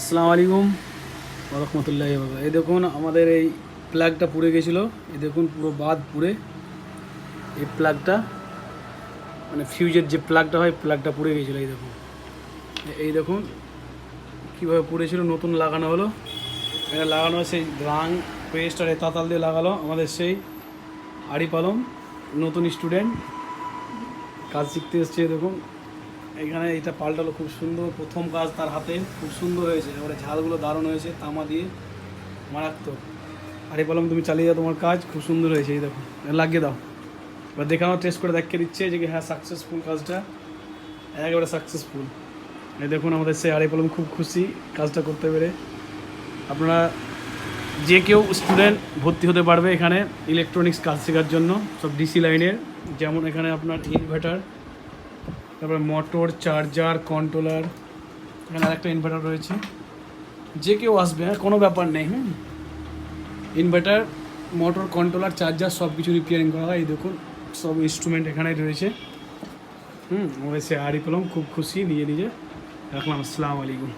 আসসালামু আলাইকুম রহমতুল্লাহ এই দেখুন, আমাদের এই প্লাগটা পুড়ে গেছিল। এই দেখুন, পুরো বাদ পুড়ে। এই প্লাগটা মানে ফিউজের যে প্লাগটা হয় প্লাগটা পুড়ে গেছিল, এই দেখুন। এই দেখুন, কীভাবে পুড়েছিল, নতুন লাগানো হলো। এটা লাগানো সেই রাং পেস্ট আর তাতাল দিয়ে লাগালো আমাদের সেই আড়ি পালম নতুন স্টুডেন্ট কাজ শিখতে এসছে দেখুন। এখানে এটা পাল্টালো, খুব সুন্দর। প্রথম কাজ তার হাতে, খুব সুন্দর হয়েছে। এবারে ঝালগুলো দারুণ হয়েছে, তামা দিয়ে মারাত্মক। আরে বললাম, তুমি চালিয়ে যাও তোমার কাজ। খুব সুন্দর হয়েছে, এই দেখো। লাগিয়ে দাও। এবার দেখানো টেস্ট করে দেখিয়ে দিচ্ছে যে হ্যাঁ সাকসেসফুল কাজটা। একেবারে সাকসেসফুল এই দেখুন আমাদের সে আড়াই কলম খুব খুশি কাজটা করতে পেরে। আপনারা যে কেউ স্টুডেন্ট ভর্তি হতে পারবে এখানে ইলেকট্রনিক্স কাজ শেখার জন্য, সব ডিসি লাইনের যেমন এখানে আপনার ইনভার্টার তারপরে মোটর চার্জার কন্ট্রোলার এখানে আরেকটা ইনভার্টার রয়েছে। যে কেউ আসবে হ্যাঁ কোনো ব্যাপার নেই হ্যাঁ ইনভার্টার মোটর কন্ট্রোলার চার্জার সব কিছু রিপেয়ারিং করা হয়। এই দেখুন, সব ইনস্ট্রুমেন্ট এখানেই রয়েছে। হুম ওয়েসে আরি পেলাম খুব খুশি, নিয়ে নিজে রাখলাম, আসসালামু আলাইকুম।